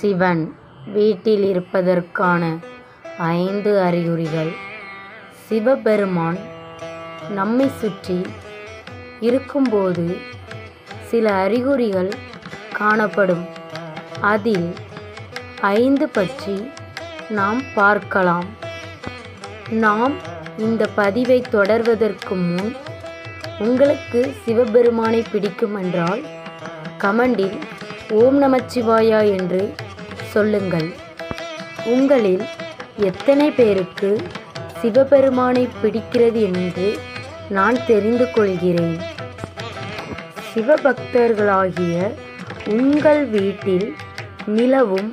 சிவன் வீட்டில் இருப்பதற்கான ஐந்து அறிகுறிகள். சிவபெருமான் நம்மை சுற்றி இருக்கும்போது சில அறிகுறிகள் காணப்படும். அதில் ஐந்து பற்றி நாம் பார்க்கலாம். நாம் இந்த பதிவை தொடர்வதற்கு முன் உங்களுக்கு சிவபெருமானை பிடிக்கும் என்றால் கமெண்டில் ஓம் நமச்சிவாயா என்று சொல்லுங்கள். உங்களில் எத்தனை பேருக்கு சிவபெருமானை பிடிக்கிறது என்று நான் தெரிந்து கொள்கிறேன். சிவபக்தர்களாகிய உங்கள் வீட்டில் நிலவும்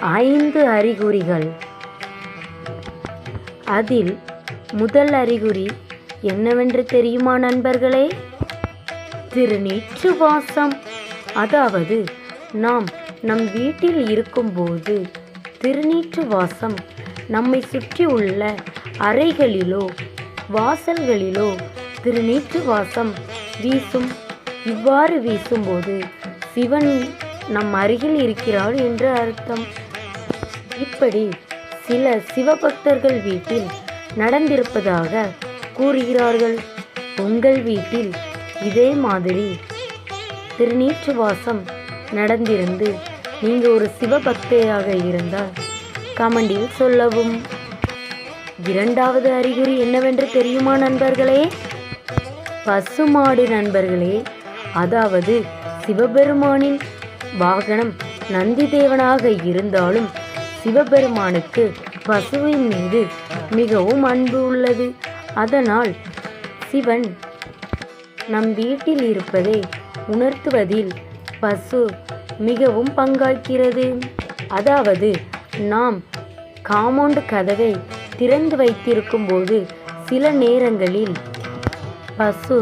ஐந்து அறிகுறிகள். அதில் முதல் அறிகுறி என்னவென்று தெரியுமா நண்பர்களே? திருநீற்று வாசம் அதாவது நாம் நம் வீட்டில் இருக்கும்போது திருநீற்று வாசம் நம்மை சுற்றி உள்ள அறைகளிலோ வாசல்களிலோ திருநீற்று வாசம் வீசும். இவ்வாறு வீசும்போது சிவன் நம் அருகில் இருக்கிறார் என்று அர்த்தம். இப்படி சில சிவபக்தர்கள் வீட்டில் நடந்திருப்பதாக கூறுகிறார்கள். உங்கள் வீட்டில் இதே மாதிரி திருநீற்று வாசம் நடந்திருந்து நீங்கள் ஒரு சிவபக்தையாக இருந்தால் கமெண்டில் சொல்லவும் இரண்டாவது அறிகுறி என்னவென்று தெரியுமா நண்பர்களே? பசுமாடு நண்பர்களே. அதாவது சிவபெருமானின் வாகனம் நந்தி தேவனாக இருந்தாலும் சிவபெருமானுக்கு பசுவின் மீது மிகவும் அன்பு உள்ளது. அதனால் சிவன் நம் வீட்டில் இருப்பதை உணர்த்துவதில் பசு மிகவும் பங்காற்கிறது அதாவது நாம் காமௌண்ட் கதவை திறந்து வைத்திருக்கும் போது சில நேரங்களில் பசு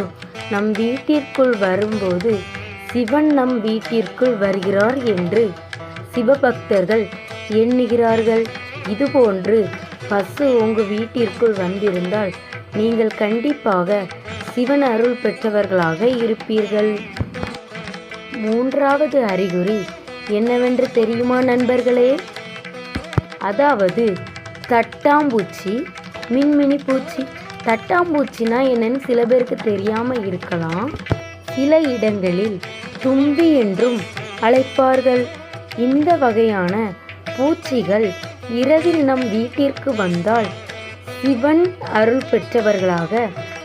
நம் வீட்டிற்குள் வரும்போது சிவன் நம் வீட்டிற்குள் வருகிறார் என்று சிவபக்தர்கள் எண்ணுகிறார்கள். இதுபோன்று பசு உங்கள் வீட்டிற்குள் வந்திருந்தால் நீங்கள் கண்டிப்பாக சிவன் அருள் பெற்றவர்களாக இருப்பீர்கள். மூன்றாவது அறிகுறி என்னவென்று தெரியுமா நண்பர்களே? அதாவது தட்டாம்பூச்சி மின்மினி பூச்சி. தட்டாம்பூச்சினா என்னன்னு சில பேருக்கு தெரியாமல் இருக்கலாம். சில இடங்களில் தும்பி என்றும் அழைப்பார்கள். இந்த வகையான பூச்சிகள் இரவில் நம் வீட்டிற்கு வந்தால் சிவன் அருள் பெற்றவர்களாக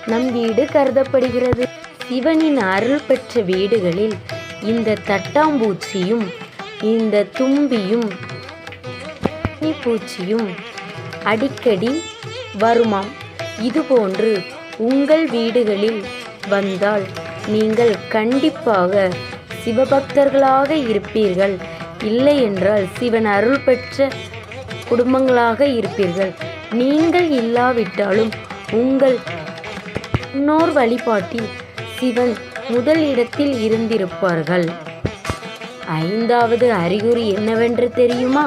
நம் வீடு கருதப்படுகிறது. சிவனின் அருள் பெற்ற வீடுகளில் இந்த தட்டாம்பூச்சியும் இந்த தும்பியும் பூச்சியும் அடிக்கடி வருமாம். இதுபோன்று உங்கள் வீடுகளில் வந்தால் நீங்கள் கண்டிப்பாக சிவபக்தர்களாக இருப்பீர்கள். இல்லை என்றால் சிவன் அருள் பெற்ற குடும்பங்களாக இருப்பீர்கள். நீங்கள் இல்லாவிட்டாலும் உங்கள் முன்னோர் வழிபாட்டில் சிவன் முதல் இடத்தில் இருந்திருப்பார்கள். ஐந்தாவது அறிகுறி என்னவென்று தெரியுமா?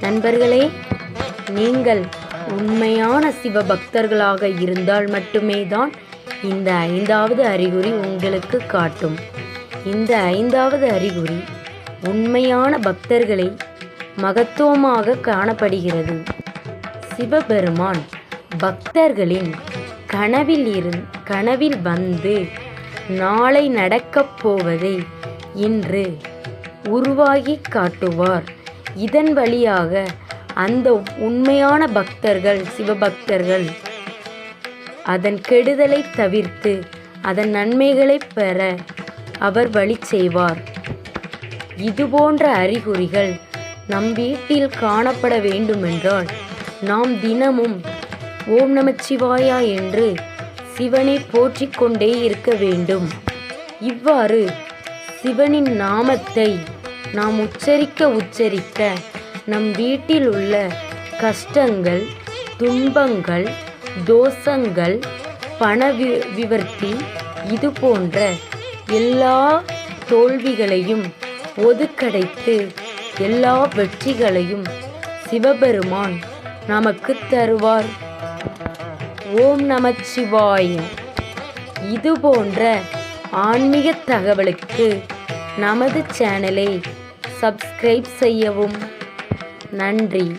நண்பர்களே நீங்கள் உண்மையான சிவபக்தர்களாக இருந்தால் மட்டுமே தான் இந்த ஐந்தாவது அறிகுறி உங்களுக்கு காட்டும். இந்த ஐந்தாவது அறிகுறி உண்மையான பக்தர்களை மகத்துவமாக காணப்படுகிறது. சிவபெருமான் பக்தர்களின் கனவில் இரு கனவில் வந்து நாளை நடக்கப் போவதை இன்று உருவாகி காட்டுவார். இதன் வழியாக அந்த உண்மையான பக்தர்கள் சிவபக்தர்கள் அதன் கெடுதலை தவிர்த்து அதன் நன்மைகளை பெற அவர் வழி செய்வார். இதுபோன்ற அறிகுறிகள் நம் வீட்டில் காணப்பட வேண்டுமென்றால் நாம் தினமும் ஓம் நமச்சிவாயா என்று சிவனை போற்றிக் கொண்டே இருக்க வேண்டும். இவ்வாறு சிவனின் நாமத்தை நாம் உச்சரிக்க உச்சரிக்க நம் வீட்டில் உள்ள கஷ்டங்கள் துன்பங்கள் தோஷங்கள் பண வி விவர்த்தி இது போன்ற எல்லா தோல்விகளையும் ஒதுக்கடைத்து எல்லா வெற்றிகளையும் சிவபெருமான் நமக்கு தருவார். ஓம் நமச்சிவாய இது போன்ற ஆன்மீக தகவலுக்கு நமது சேனலை சப்ஸ்கிரைப் செய்யவும். நன்றி.